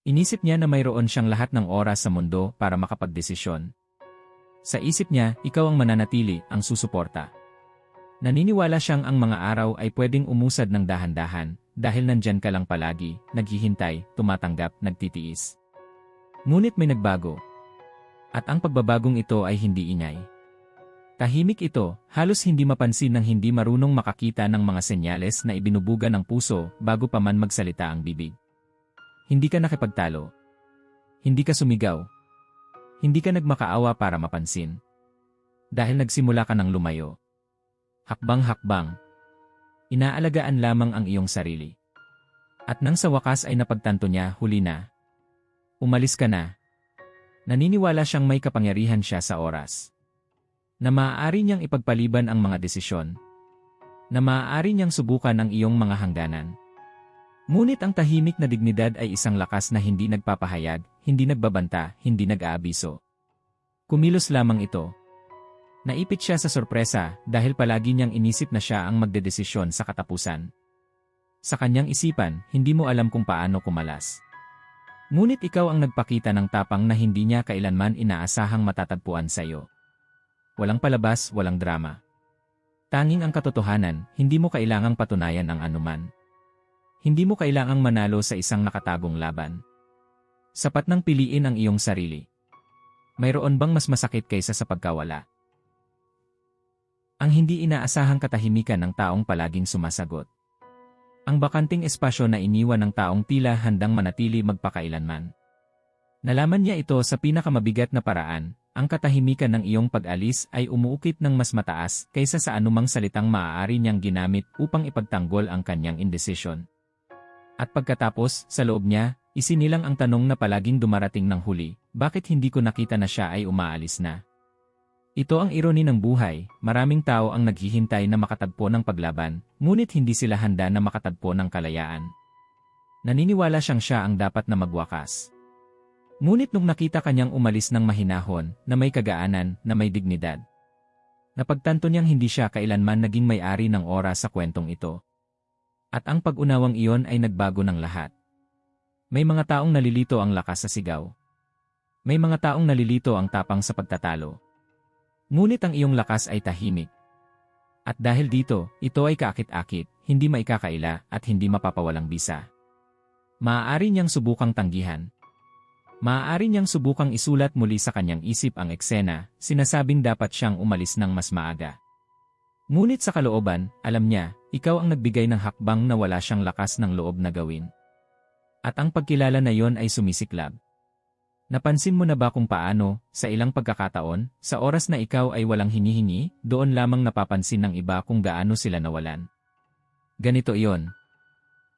Inisip niya na mayroon siyang lahat ng oras sa mundo para makapagdesisyon. Sa isip niya, ikaw ang mananatili, ang susuporta. Naniniwala siyang ang mga araw ay pwedeng umusad ng dahan-dahan dahil nandyan ka lang palagi, naghihintay, tumatanggap, nagtitiis. Ngunit may nagbago. At ang pagbabagong ito ay hindi ingay. Tahimik ito, halos hindi mapansin ng hindi marunong makakita ng mga senyales na ibinubuga ng puso bago pa man magsalita ang bibig. Hindi ka nakipagtalo. Hindi ka sumigaw. Hindi ka nagmakaawa para mapansin. Dahil nagsimula ka ng lumayo. Hakbang-hakbang. Inaalagaan lamang ang iyong sarili. At nang sa wakas ay napagtanto niya, huli na. Umalis ka na. Naniniwala siyang may kapangyarihan siya sa oras. Na maaari niyang ipagpaliban ang mga desisyon. Na maaari niyang subukan ang iyong mga hangganan. Ngunit ang tahimik na dignidad ay isang lakas na hindi nagpapahayag, hindi nagbabanta, hindi nag-aabiso. Kumilos lamang ito, Naipit siya sa sorpresa dahil palagi niyang inisip na siya ang magdedesisyon sa katapusan. Sa kanyang isipan, hindi mo alam kung paano kumalas. Ngunit ikaw ang nagpakita ng tapang na hindi niya kailanman inaasahang matatagpuan sa iyo. Walang palabas, walang drama. Tanging ang katotohanan, hindi mo kailangang patunayan ang anuman. Hindi mo kailangang manalo sa isang nakatagong laban. Sapat nang piliin ang iyong sarili. Mayroon bang mas masakit kaysa sa pagkawala? Ang hindi inaasahang katahimikan ng taong palaging sumasagot. Ang bakanting espasyo na iniwan ng taong tila handang manatili magpakailanman. Nalaman niya ito sa pinakamabigat na paraan, ang katahimikan ng iyong pag-alis ay umuukit ng mas mataas kaysa sa anumang salitang maaari niyang ginamit upang ipagtanggol ang kanyang indecision. At pagkatapos, sa loob niya, isinilang ang tanong na palaging dumarating ng huli, bakit hindi ko nakita na siya ay umaalis na? Ito ang ironi ng buhay, maraming tao ang naghihintay na makatagpo ng paglaban, ngunit hindi sila handa na makatagpo ng kalayaan. Naniniwala siyang siya ang dapat na magwakas. Ngunit nung nakita kanyang umalis ng mahinahon, na may kagaanan, na may dignidad. Napagtanto niyang hindi siya kailanman naging may-ari ng oras sa kwentong ito. At ang pag-unawang iyon ay nagbago ng lahat. May mga taong nalilito ang lakas sa sigaw. May mga taong nalilito ang tapang sa pagtatalo. Ngunit ang iyong lakas ay tahimik. At dahil dito, ito ay kaakit-akit, hindi maikakaila at hindi mapapawalang bisa. Maaari niyang subukang tanggihan. Maaari niyang subukang isulat muli sa kanyang isip ang eksena, sinasabing dapat siyang umalis ng mas maaga. Ngunit sa kalooban, alam niya, ikaw ang nagbigay ng hakbang na wala siyang lakas ng loob na gawin. At ang pagkilala na yon ay sumisiklab. Napansin mo na ba kung paano, sa ilang pagkakataon, sa oras na ikaw ay walang hinihingi, doon lamang napapansin ng iba kung gaano sila nawalan? Ganito iyon.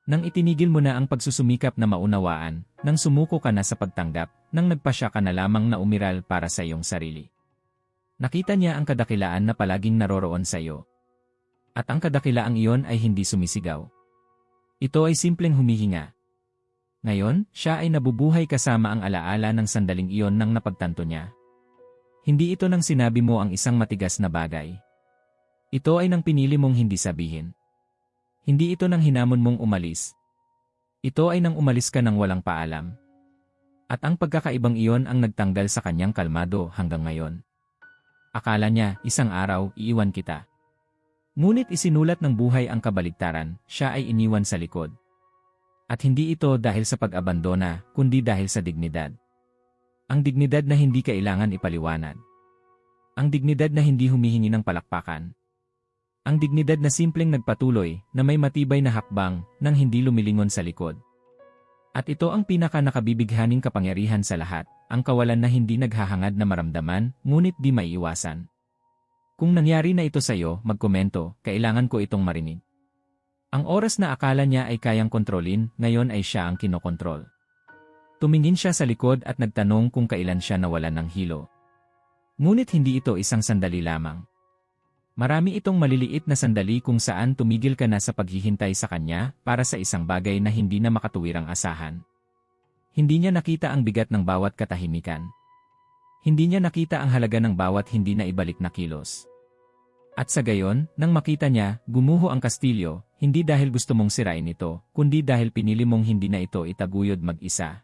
Nang itinigil mo na ang pagsusumikap na maunawaan, nang sumuko ka na sa pagtanggap, nang nagpasya ka na lamang na umiral para sa iyong sarili. Nakita niya ang kadakilaan na palaging naroroon sa iyo. At ang kadakilaang iyon ay hindi sumisigaw. Ito ay simpleng humihinga, ngayon, siya ay nabubuhay kasama ang alaala ng sandaling iyon nang napagtanto niya. Hindi ito nang sinabi mo ang isang matigas na bagay. Ito ay nang pinili mong hindi sabihin. Hindi ito nang hinamon mong umalis. Ito ay nang umalis ka nang walang paalam. At ang pagkakaibang iyon ang nagtanggal sa kanyang kalmado hanggang ngayon. Akala niya, isang araw, iiwan kita. Ngunit isinulat ng buhay ang kabaligtaran, siya ay iniwan sa likod. At hindi ito dahil sa pag-abandona, kundi dahil sa dignidad. Ang dignidad na hindi kailangan ipaliwanag. Ang dignidad na hindi humihingi ng palakpakan. Ang dignidad na simpleng nagpatuloy na may matibay na hakbang nang hindi lumilingon sa likod. At ito ang pinaka nakabibighaning kapangyarihan sa lahat, ang kawalan na hindi naghahangad na maramdaman, ngunit di maiiwasan. Kung nangyari na ito sa iyo, magkomento, kailangan ko itong marinig. Ang oras na akala niya ay kayang kontrolin, ngayon ay siya ang kinokontrol. Tumingin siya sa likod at nagtanong kung kailan siya nawalan ng hilo. Ngunit hindi ito isang sandali lamang. Marami itong maliliit na sandali kung saan tumigil ka na sa paghihintay sa kanya para sa isang bagay na hindi na makatuwirang asahan. Hindi niya nakita ang bigat ng bawat katahimikan. Hindi niya nakita ang halaga ng bawat hindi na ibalik na kilos. At sa gayon, nang makita niya, gumuho ang kastilyo, hindi dahil gusto mong sirain ito, kundi dahil pinili mong hindi na ito itaguyod mag-isa.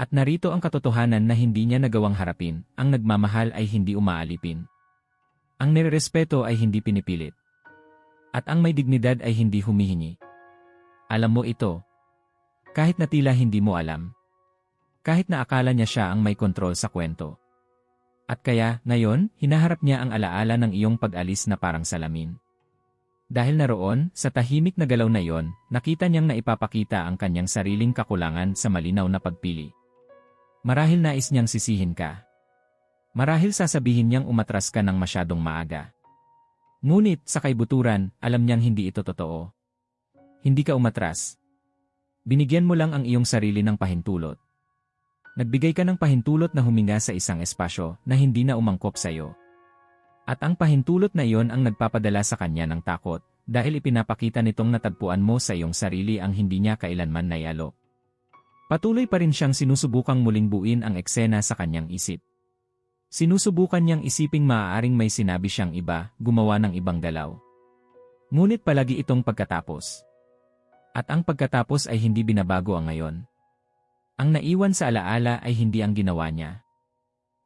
At narito ang katotohanan na hindi niya nagawang harapin, ang nagmamahal ay hindi umaalipin. Ang nirerespeto ay hindi pinipilit. At ang may dignidad ay hindi humihingi. Alam mo ito. Kahit na tila hindi mo alam. Kahit na akala niya siya ang may kontrol sa kwento. At kaya, ngayon, hinaharap niya ang alaala ng iyong pag-alis na parang salamin. Dahil naroon, sa tahimik na galaw na yon, nakita niyang naipapakita ang kanyang sariling kakulangan sa malinaw na pagpili. Marahil nais niyang sisihin ka. Marahil sasabihin niyang umatras ka ng masyadong maaga. Ngunit sa kaibuturan, alam niyang hindi ito totoo. Hindi ka umatras. Binigyan mo lang ang iyong sarili ng pahintulot. Nagbigay ka ng pahintulot na huminga sa isang espasyo na hindi na umangkop sa iyo. At ang pahintulot na iyon ang nagpapadala sa kanya ng takot dahil ipinapakita nitong natagpuan mo sa iyong sarili ang hindi niya kailanman nayalo. Patuloy pa rin siyang sinusubukang muling buuin ang eksena sa kanyang isip. Sinusubukan niyang isiping maaaring may sinabi siyang iba, gumawa ng ibang galaw. Ngunit palagi itong pagkatapos. At ang pagkatapos ay hindi binabago ang ngayon. Ang naiwan sa alaala ay hindi ang ginawa niya.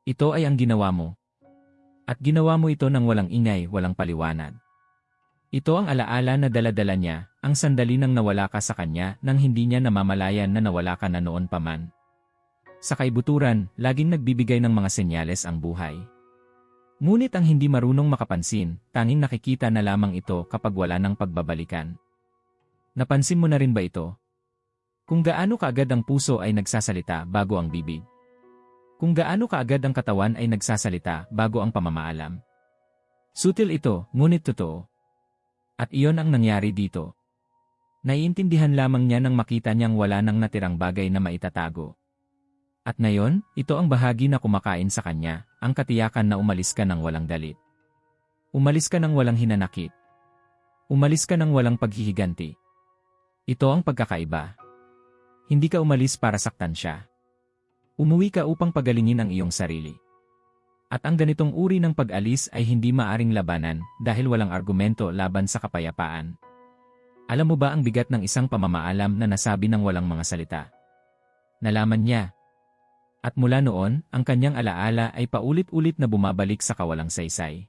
Ito ay ang ginawa mo. At ginawa mo ito ng walang ingay, walang paliwanag. Ito ang alaala na daladala niya, ang sandali nang nawala ka sa kanya nang hindi niya namamalayan na nawala ka na noon pa man. Sa kaibuturan, laging nagbibigay ng mga senyales ang buhay. Ngunit ang hindi marunong makapansin, tanging nakikita na lamang ito kapag wala ng pagbabalikan. Napansin mo na rin ba ito? Kung gaano kaagad ang puso ay nagsasalita bago ang bibig. Kung gaano kaagad ang katawan ay nagsasalita bago ang pamamaalam. Sutil ito, ngunit totoo. At iyon ang nangyari dito. Naiintindihan lamang niya nang makita niyang wala nang natirang bagay na maitatago. At ngayon, ito ang bahagi na kumakain sa kanya, ang katiyakan na umalis ka ng walang dalit. Umalis ka ng walang hinanakit. Umalis ka ng walang paghihiganti. Ito ang pagkakaiba. Hindi ka umalis para saktan siya. Umuwi ka upang pagalingin ang iyong sarili. At ang ganitong uri ng pag-alis ay hindi maaring labanan dahil walang argumento laban sa kapayapaan. Alam mo ba ang bigat ng isang pamamaalam na nasabi ng walang mga salita? Nalaman niya. At mula noon, ang kanyang alaala ay paulit-ulit na bumabalik sa kawalang saysay.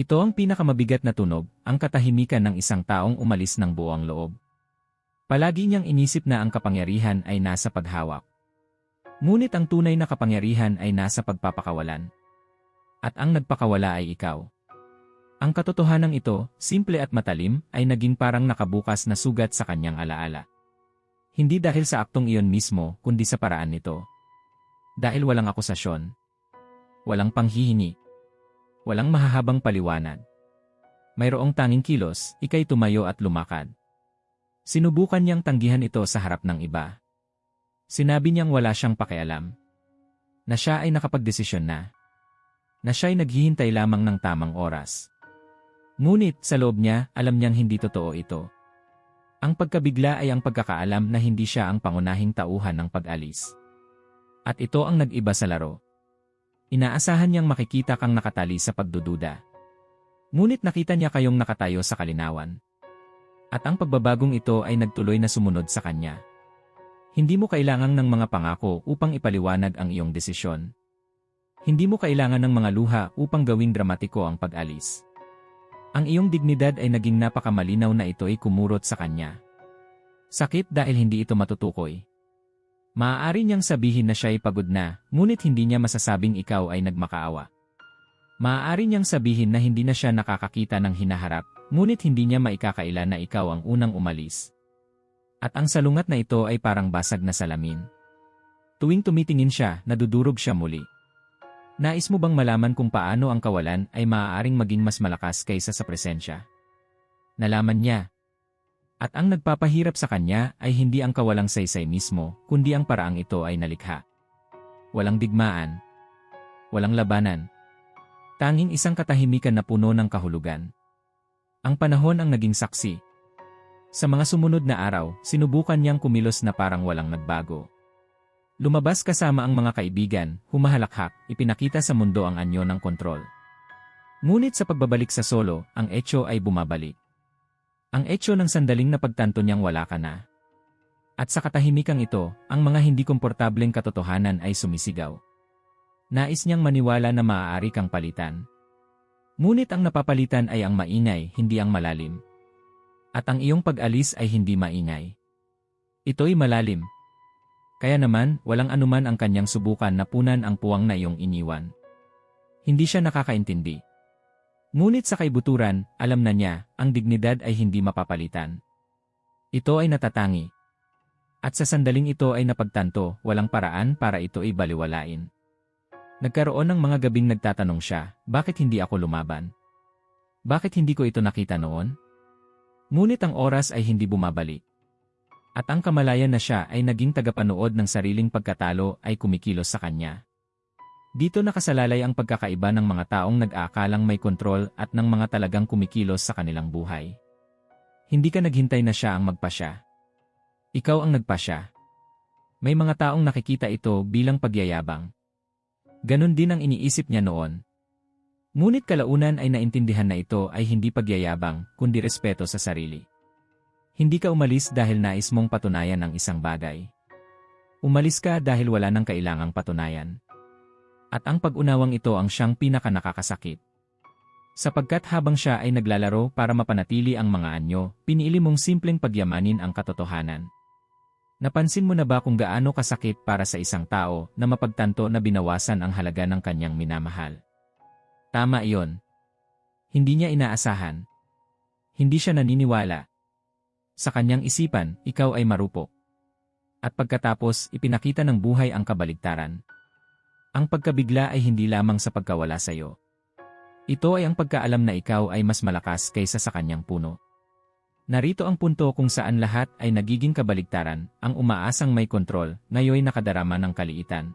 Ito ang pinakamabigat na tunog, ang katahimikan ng isang taong umalis ng buong loob. Palagi niyang inisip na ang kapangyarihan ay nasa paghawak. Ngunit ang tunay na kapangyarihan ay nasa pagpapakawalan. At ang nagpakawala ay ikaw. Ang katotohanan ito, simple at matalim, ay naging parang nakabukas na sugat sa kanyang alaala. Hindi dahil sa aktong iyon mismo, kundi sa paraan nito. Dahil walang akusasyon. Walang panghihingi. Walang mahahabang paliwanag. Mayroong tanging kilos, ikay tumayo at lumakad. Sinubukan niyang tanggihan ito sa harap ng iba. Sinabi niyang wala siyang pakialam. Na siya ay nakapagdesisyon na na siya'y naghihintay lamang ng tamang oras. Ngunit sa loob niya, alam niyang hindi totoo ito. Ang pagkabigla ay ang pagkakaalam na hindi siya ang pangunahing tauhan ng pag-alis. At ito ang nag-iba sa laro. Inaasahan niyang makikita kang nakatali sa pagdududa. Ngunit nakita niya kayong nakatayo sa kalinawan. At ang pagbabagong ito ay nagtuloy na sumunod sa kanya. Hindi mo kailangan ng mga pangako upang ipaliwanag ang iyong desisyon. Hindi mo kailangan ng mga luha upang gawing dramatiko ang pag-alis. Ang iyong dignidad ay naging napakamalinaw na ito ay kumurot sa kanya. Sakit dahil hindi ito matutukoy. Maaari niyang sabihin na siya ay pagod na, ngunit hindi niya masasabing ikaw ay nagmakaawa. Maaari niyang sabihin na hindi na siya nakakakita ng hinaharap, ngunit hindi niya maikakaila na ikaw ang unang umalis. At ang salungat na ito ay parang basag na salamin. Tuwing tumitingin siya, nadudurog siya muli. Nais mo bang malaman kung paano ang kawalan ay maaaring maging mas malakas kaysa sa presensya? Nalaman niya. At ang nagpapahirap sa kanya ay hindi ang kawalang saysay mismo, kundi ang paraang ito ay nalikha. Walang digmaan. Walang labanan. Tanging isang katahimikan na puno ng kahulugan. Ang panahon ang naging saksi. Sa mga sumunod na araw, sinubukan niyang kumilos na parang walang nagbago. Lumabas kasama ang mga kaibigan, humahalakhak, ipinakita sa mundo ang anyo ng kontrol. Ngunit sa pagbabalik sa solo, ang etyo ay bumabalik. Ang etyo ng sandaling na pagtanto niyang wala ka na. At sa katahimikang ito, ang mga hindi komportableng katotohanan ay sumisigaw. Nais niyang maniwala na maaari kang palitan. Ngunit ang napapalitan ay ang maingay, hindi ang malalim. At ang iyong pag-alis ay hindi maingay. Ito'y malalim. Kaya naman, walang anuman ang kanyang subukan na punan ang puwang na iyong iniwan. Hindi siya nakakaintindi. Ngunit sa kaibuturan, alam na niya, ang dignidad ay hindi mapapalitan. Ito ay natatangi. At sa sandaling ito ay napagtanto, walang paraan para ito ay baliwalain. Nagkaroon ng mga gabing nagtatanong siya, bakit hindi ako lumaban? Bakit hindi ko ito nakita noon? Ngunit ang oras ay hindi bumabalik. At ang kamalayan na siya ay naging tagapanood ng sariling pagkatalo ay kumikilos sa kanya. Dito nakasalalay ang pagkakaiba ng mga taong nag-aakalang may kontrol at ng mga talagang kumikilos sa kanilang buhay. Hindi ka naghintay na siya ang magpasya. Ikaw ang nagpasya. May mga taong nakikita ito bilang pagyayabang. Ganon din ang iniisip niya noon. Ngunit kalaunan ay naintindihan na ito ay hindi pagyayabang, kundi respeto sa sarili. Hindi ka umalis dahil nais mong patunayan ang isang bagay. Umalis ka dahil wala nang kailangang patunayan. At ang pag-unawang ito ang siyang pinaka nakakasakit. Sapagkat habang siya ay naglalaro para mapanatili ang mga anyo, pinili mong simpleng pagyamanin ang katotohanan. Napansin mo na ba kung gaano kasakit para sa isang tao na mapagtanto na binawasan ang halaga ng kanyang minamahal? Tama iyon. Hindi niya inaasahan. Hindi siya naniniwala. Sa kanyang isipan, ikaw ay marupok. At pagkatapos, ipinakita ng buhay ang kabaligtaran. Ang pagkabigla ay hindi lamang sa pagkawala sa iyo. Ito ay ang pagkaalam na ikaw ay mas malakas kaysa sa kanyang puno. Narito ang punto kung saan lahat ay nagiging kabaligtaran, ang umaasang may kontrol, ngayoy nakadarama ng kaliitan.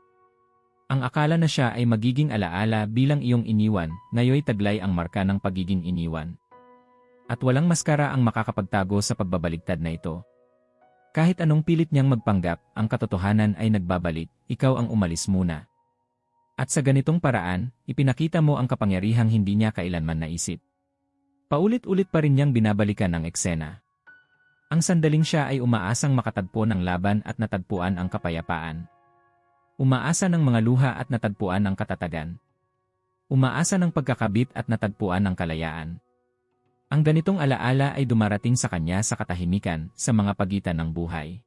Ang akala na siya ay magiging alaala bilang iyong iniwan, ngayoy taglay ang marka ng pagiging iniwan. At walang maskara ang makakapagtago sa pagbabaligtad na ito. Kahit anong pilit niyang magpanggap, ang katotohanan ay nagbabalik, ikaw ang umalis muna. At sa ganitong paraan, ipinakita mo ang kapangyarihang hindi niya kailanman naisip. Paulit-ulit pa rin niyang binabalikan ang eksena. Ang sandaling siya ay umaasang makatagpo ng laban at natagpuan ang kapayapaan. Umaasa ng mga luha at natagpuan ang katatagan. Umaasa ng pagkakabit at natagpuan ang kalayaan. Ang ganitong alaala ay dumarating sa kanya sa katahimikan sa mga pagitan ng buhay.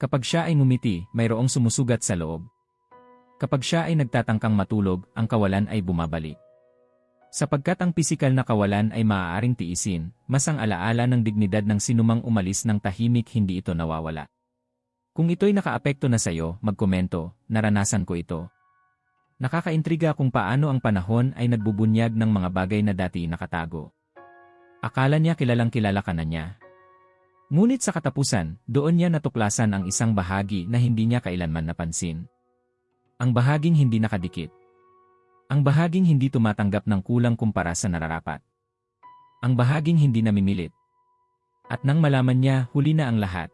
Kapag siya ay ngumiti, mayroong sumusugat sa loob. Kapag siya ay nagtatangkang matulog, ang kawalan ay bumabalik. Sapagkat ang pisikal na kawalan ay maaaring tiisin, mas ang alaala ng dignidad ng sinumang umalis ng tahimik hindi ito nawawala. Kung ito'y nakaapekto na sa'yo, magkomento, naranasan ko ito. Nakakaintriga kung paano ang panahon ay nagbubunyag ng mga bagay na dati nakatago. Akala niya kilalang kilala ka na niya. Ngunit sa katapusan, doon niya natuklasan ang isang bahagi na hindi niya kailanman napansin. Ang bahaging hindi nakadikit. Ang bahaging hindi tumatanggap ng kulang kumpara sa nararapat. Ang bahaging hindi namimilit. At nang malaman niya, huli na ang lahat.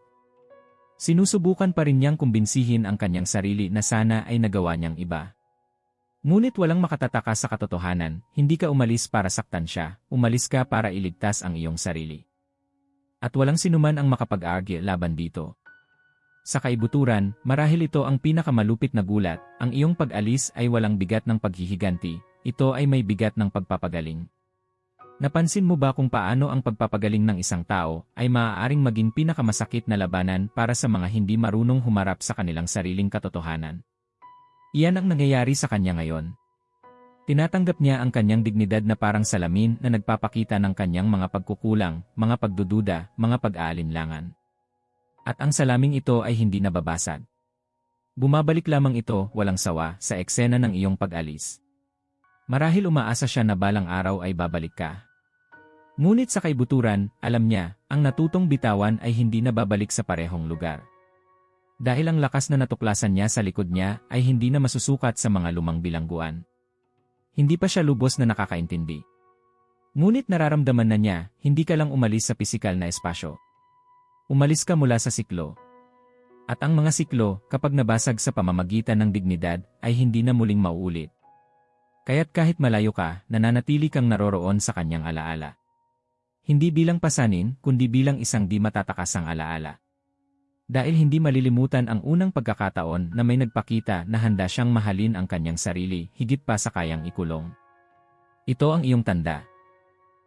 Sinusubukan pa rin niyang kumbinsihin ang kanyang sarili na sana ay nagawa niyang iba. Ngunit walang makatataka sa katotohanan, hindi ka umalis para saktan siya, umalis ka para iligtas ang iyong sarili. At walang sinuman ang makapag-argue laban dito. Sa kaibuturan, marahil ito ang pinakamalupit na gulat, ang iyong pag-alis ay walang bigat ng paghihiganti, ito ay may bigat ng pagpapagaling. Napansin mo ba kung paano ang pagpapagaling ng isang tao ay maaaring maging pinakamasakit na labanan para sa mga hindi marunong humarap sa kanilang sariling katotohanan? Iyan ang nangyayari sa kanya ngayon. Tinatanggap niya ang kanyang dignidad na parang salamin na nagpapakita ng kanyang mga pagkukulang, mga pagdududa, mga pag-aalinlangan. At ang salaming ito ay hindi nababasag. Bumabalik lamang ito, walang sawa, sa eksena ng iyong pag-alis. Marahil umaasa siya na balang araw ay babalik ka. Ngunit sa kaibuturan, alam niya, ang natutong bitawan ay hindi nababalik sa parehong lugar. Dahil ang lakas na natuklasan niya sa likod niya ay hindi na masusukat sa mga lumang bilangguan. Hindi pa siya lubos na nakakaintindi. Ngunit nararamdaman na niya, hindi ka lang umalis sa pisikal na espasyo. Umalis ka mula sa siklo. At ang mga siklo, kapag nabasag sa pamamagitan ng dignidad, ay hindi na muling mauulit. Kaya't kahit malayo ka, nananatili kang naroroon sa kanyang alaala. Hindi bilang pasanin, kundi bilang isang di matatakasang alaala. Dahil hindi malilimutan ang unang pagkakataon na may nagpakita na handa siyang mahalin ang kanyang sarili higit pa sa kayang ikulong. Ito ang iyong tanda.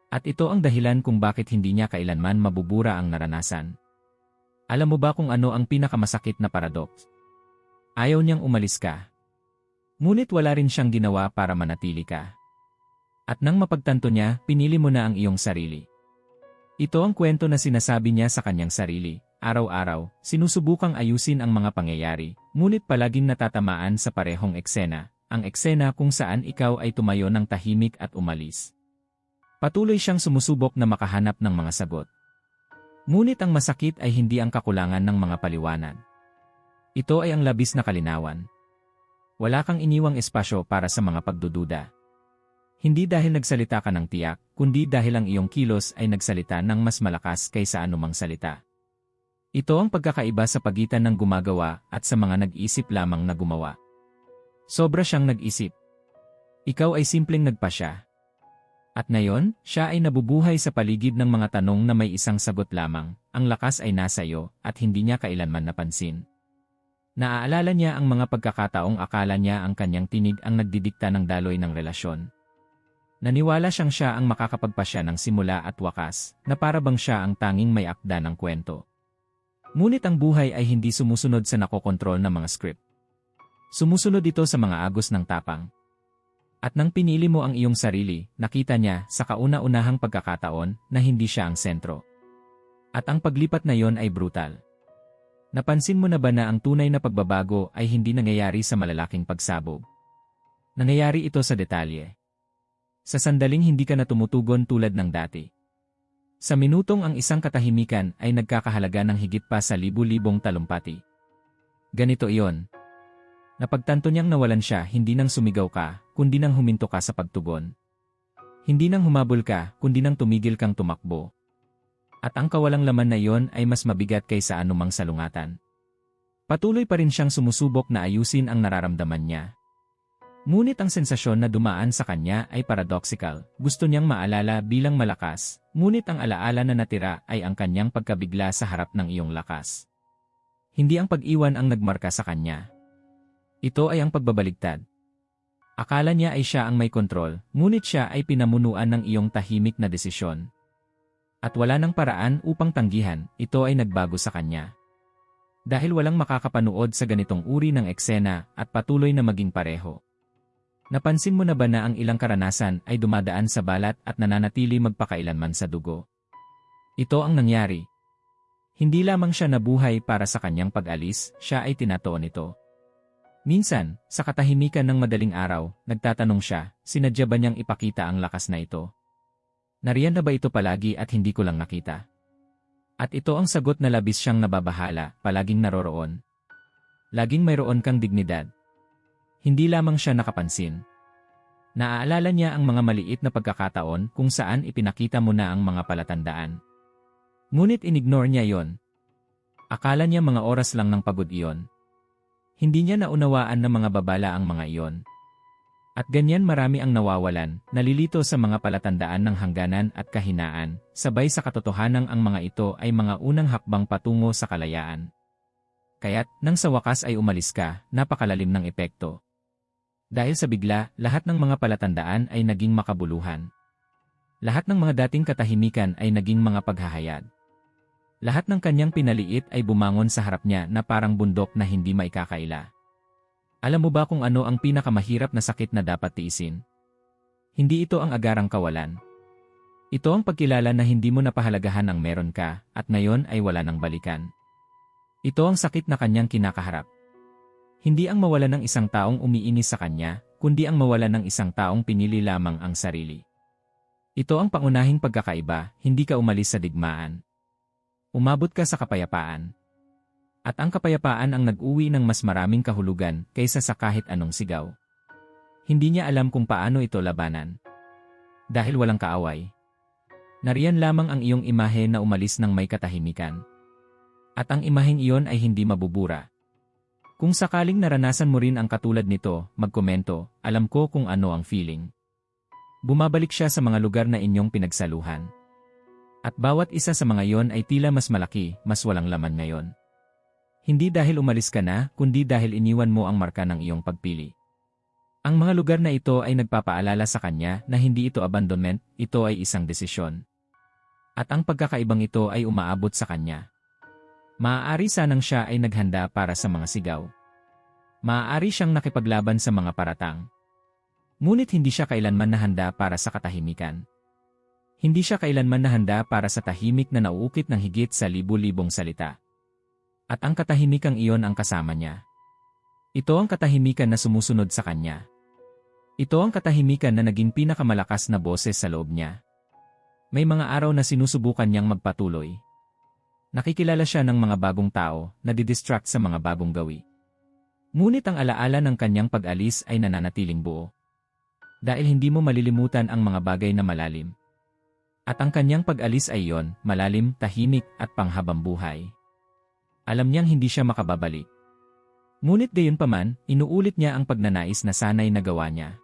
At ito ang dahilan kung bakit hindi niya kailanman mabubura ang naranasan. Alam mo ba kung ano ang pinakamasakit na paradox? Ayaw niyang umalis ka. Ngunit wala rin siyang ginawa para manatili ka. At nang mapagtanto niya, pinili mo na ang iyong sarili. Ito ang kwento na sinasabi niya sa kanyang sarili, Araw-araw, sinusubukang ayusin ang mga pangyayari, ngunit palaging natatamaan sa parehong eksena, ang eksena kung saan ikaw ay tumayo ng tahimik at umalis. Patuloy siyang sumusubok na makahanap ng mga sagot. Ngunit ang masakit ay hindi ang kakulangan ng mga paliwanag. Ito ay ang labis na kalinawan. Wala kang iniwang espasyo para sa mga pagdududa. Hindi dahil nagsalita ka ng tiyak, kundi dahil ang iyong kilos ay nagsalita ng mas malakas kaysa anumang salita. Ito ang pagkakaiba sa pagitan ng gumagawa at sa mga nag-isip lamang na gumawa. Sobra siyang nag-isip. Ikaw ay simpleng nagpasya. At ngayon, siya ay nabubuhay sa paligid ng mga tanong na may isang sagot lamang, ang lakas ay nasa iyo at hindi niya kailanman napansin. Naaalala niya ang mga pagkakataong akala niya ang kanyang tinig ang nagdidikta ng daloy ng relasyon. Naniwala siyang siya ang makakapagpasya ng simula at wakas, na para bang siya ang tanging may akda ng kwento. Ngunit ang buhay ay hindi sumusunod sa nakokontrol na mga script. Sumusunod ito sa mga agos ng tapang. At nang pinili mo ang iyong sarili, nakita niya sa kauna-unahang pagkakataon na hindi siya ang sentro. At ang paglipat na yon ay brutal. Napansin mo na ba na ang tunay na pagbabago ay hindi nangyayari sa malalaking pagsabog? Nangyayari ito sa detalye. Sa sandaling hindi ka na tumutugon tulad ng dati. Sa minutong ang isang katahimikan ay nagkakahalaga ng higit pa sa libu-libong talumpati. Ganito iyon. Napagtanto niyang nawalan siya hindi nang sumigaw ka, kundi nang huminto ka sa pagtugon. Hindi nang humabol ka, kundi nang tumigil kang tumakbo. At ang kawalang laman na iyon ay mas mabigat kaysa anumang salungatan. Patuloy pa rin siyang sumusubok na ayusin ang nararamdaman niya. Ngunit ang sensasyon na dumaan sa kanya ay paradoxical. Gusto niyang maalala bilang malakas, ngunit ang alaala na natira ay ang kanyang pagkabigla sa harap ng iyong lakas. Hindi ang pag-iwan ang nagmarka sa kanya. Ito ay ang pagbabaligtad. Akala niya ay siya ang may kontrol, ngunit siya ay pinamunuan ng iyong tahimik na desisyon. At wala ng paraan upang tanggihan, ito ay nagbago sa kanya. Dahil walang makakapanood sa ganitong uri ng eksena at patuloy na maging pareho. Napansin mo na ba na ang ilang karanasan ay dumadaan sa balat at nananatili magpakailanman sa dugo? Ito ang nangyari. Hindi lamang siya nabuhay para sa kanyang pag-alis, siya ay tinatoon ito. Minsan, sa katahimikan ng madaling araw, nagtatanong siya, sinadya ba niyang ipakita ang lakas na ito? Nariyan na ba ito palagi at hindi ko lang nakita? At ito ang sagot na labis siyang nababahala, palaging naroroon. Laging mayroon kang dignidad, hindi lamang siya nakapansin. Naaalala niya ang mga maliit na pagkakataon kung saan ipinakita mo na ang mga palatandaan. Ngunit inignore niya yon. Akala niya mga oras lang ng pagod iyon. Hindi niya naunawaan na mga babala ang mga iyon. At ganyan marami ang nawawalan, nalilito sa mga palatandaan ng hangganan at kahinaan, sabay sa katotohanang ang mga ito ay mga unang hakbang patungo sa kalayaan. Kaya't, nang sa wakas ay umalis ka, napakalalim ng epekto. Dahil sa bigla, lahat ng mga palatandaan ay naging makabuluhan. Lahat ng mga dating katahimikan ay naging mga paghahayag. Lahat ng kanyang pinaliit ay bumangon sa harap niya na parang bundok na hindi maikakaila. Alam mo ba kung ano ang pinakamahirap na sakit na dapat tiisin? Hindi ito ang agarang kawalan. Ito ang pagkilala na hindi mo napahalagahan ang meron ka at ngayon ay wala nang balikan. Ito ang sakit na kanyang kinakaharap. Hindi ang mawala ng isang taong umiinis sa kanya, kundi ang mawala ng isang taong pinili lamang ang sarili. Ito ang pangunahing pagkakaiba, hindi ka umalis sa digmaan. Umabot ka sa kapayapaan. At ang kapayapaan ang nag-uwi ng mas maraming kahulugan kaysa sa kahit anong sigaw. Hindi niya alam kung paano ito labanan. Dahil walang kaaway. Nariyan lamang ang iyong imahe na umalis ng may katahimikan. At ang imaheng iyon ay hindi mabubura. Kung sakaling naranasan mo rin ang katulad nito, magkomento, alam ko kung ano ang feeling. Bumabalik siya sa mga lugar na inyong pinagsaluhan. At bawat isa sa mga yon ay tila mas malaki, mas walang laman ngayon. Hindi dahil umalis ka na, kundi dahil iniwan mo ang marka ng iyong pagpili. Ang mga lugar na ito ay nagpapaalala sa kanya na hindi ito abandonment, ito ay isang desisyon. At ang pagkakaibang ito ay umaabot sa kanya. Maaari sanang siya ay naghanda para sa mga sigaw. Maaari siyang nakipaglaban sa mga paratang. Ngunit hindi siya kailanman nahanda para sa katahimikan. Hindi siya kailanman nahanda para sa tahimik na nauukit ng higit sa libu-libong salita. At ang katahimikang iyon ang kasama niya. Ito ang katahimikan na sumusunod sa kanya. Ito ang katahimikan na naging pinakamalakas na boses sa loob niya. May mga araw na sinusubukan niyang magpatuloy. Nakikilala siya ng mga bagong tao na didistract sa mga bagong gawi. Ngunit ang alaala ng kanyang pag-alis ay nananatiling buo. Dahil hindi mo malilimutan ang mga bagay na malalim. At ang kanyang pag-alis ay yon, malalim, tahimik, at panghabang buhay. Alam niyang hindi siya makababalik. Ngunit gayon paman, inuulit niya ang pagnanais na sanay na gawa niya.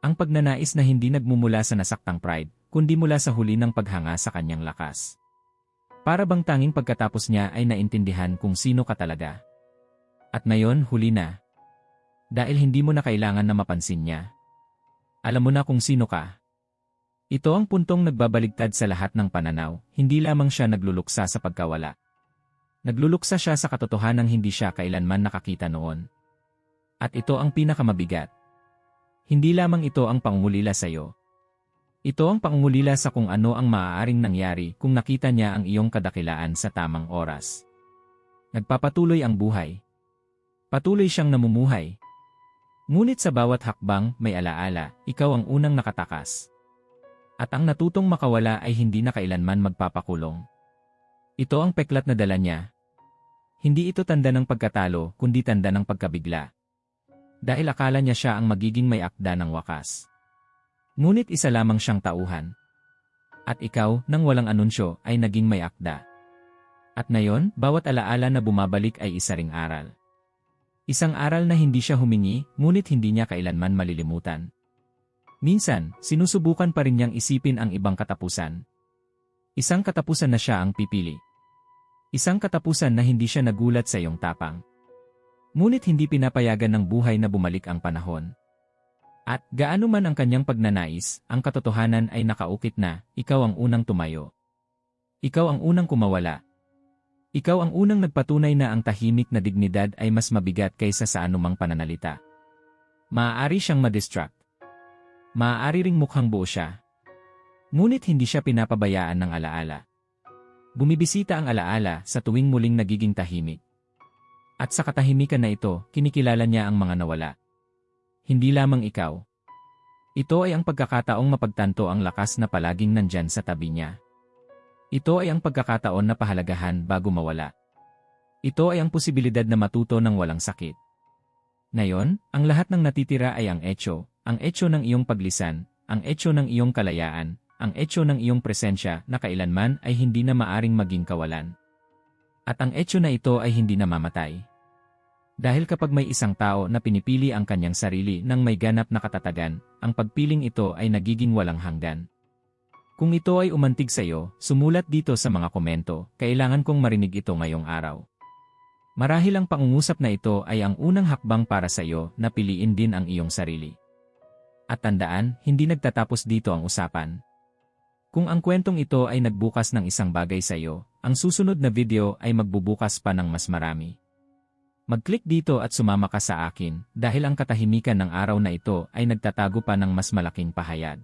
Ang pagnanais na hindi nagmumula sa nasaktang pride, kundi mula sa huli ng paghanga sa kanyang lakas. Para bang tanging pagkatapos niya ay naintindihan kung sino ka talaga. At ngayon, huli na. Dahil hindi mo na kailangan na mapansin niya. Alam mo na kung sino ka. Ito ang puntong nagbabaligtad sa lahat ng pananaw, hindi lamang siya nagluluksa sa pagkawala. Nagluluksa siya sa katotohanang hindi siya kailanman nakakita noon. At ito ang pinakamabigat. Hindi lamang ito ang pangungulila sa iyo, ito ang pangungulila sa kung ano ang maaaring nangyari kung nakita niya ang iyong kadakilaan sa tamang oras. Nagpapatuloy ang buhay. Patuloy siyang namumuhay. Ngunit sa bawat hakbang may alaala, ikaw ang unang nakatakas. At ang natutong makawala ay hindi na kailanman magpapakulong. Ito ang peklat na dala niya. Hindi ito tanda ng pagkatalo, kundi tanda ng pagkabigla. Dahil akala niya siya ang magiging may akda ng wakas. Ngunit isa lamang siyang tauhan. At ikaw, nang walang anunsyo, ay naging may akda. At ngayon, bawat alaala na bumabalik ay isa ring aral. Isang aral na hindi siya humingi, ngunit hindi niya kailanman malilimutan. Minsan, sinusubukan pa rin niyang isipin ang ibang katapusan. Isang katapusan na siya ang pipili. Isang katapusan na hindi siya nagulat sa iyong tapang. Ngunit hindi pinapayagan ng buhay na bumalik ang panahon. At gaano man ang kanyang pagnanais, ang katotohanan ay nakaukit na, ikaw ang unang tumayo. Ikaw ang unang kumawala. Ikaw ang unang nagpatunay na ang tahimik na dignidad ay mas mabigat kaysa sa anumang pananalita. Maaari siyang madistract. Maaari ring mukhang buo siya. Ngunit hindi siya pinapabayaan ng alaala. Bumibisita ang alaala sa tuwing muling nagiging tahimik. At sa katahimikan na ito, kinikilala niya ang mga nawala hindi lamang ikaw. Ito ay ang pagkakataong mapagtanto ang lakas na palaging nandyan sa tabi niya. Ito ay ang pagkakataon na pahalagahan bago mawala. Ito ay ang posibilidad na matuto ng walang sakit. Ngayon, ang lahat ng natitira ay ang etyo, ang etyo ng iyong paglisan, ang etyo ng iyong kalayaan, ang etyo ng iyong presensya na kailanman ay hindi na maaring maging kawalan. At ang etyo na ito ay hindi na mamatay. Dahil kapag may isang tao na pinipili ang kanyang sarili ng may ganap na katatagan, ang pagpiling ito ay nagiging walang hanggan. Kung ito ay umantig sa iyo, sumulat dito sa mga komento, kailangan kong marinig ito ngayong araw. Marahil ang pangungusap na ito ay ang unang hakbang para sa iyo na piliin din ang iyong sarili. At tandaan, hindi nagtatapos dito ang usapan. Kung ang kwentong ito ay nagbukas ng isang bagay sa iyo, ang susunod na video ay magbubukas pa ng mas marami. Mag-click dito at sumama ka sa akin dahil ang katahimikan ng araw na ito ay nagtatago pa ng mas malaking pahayag.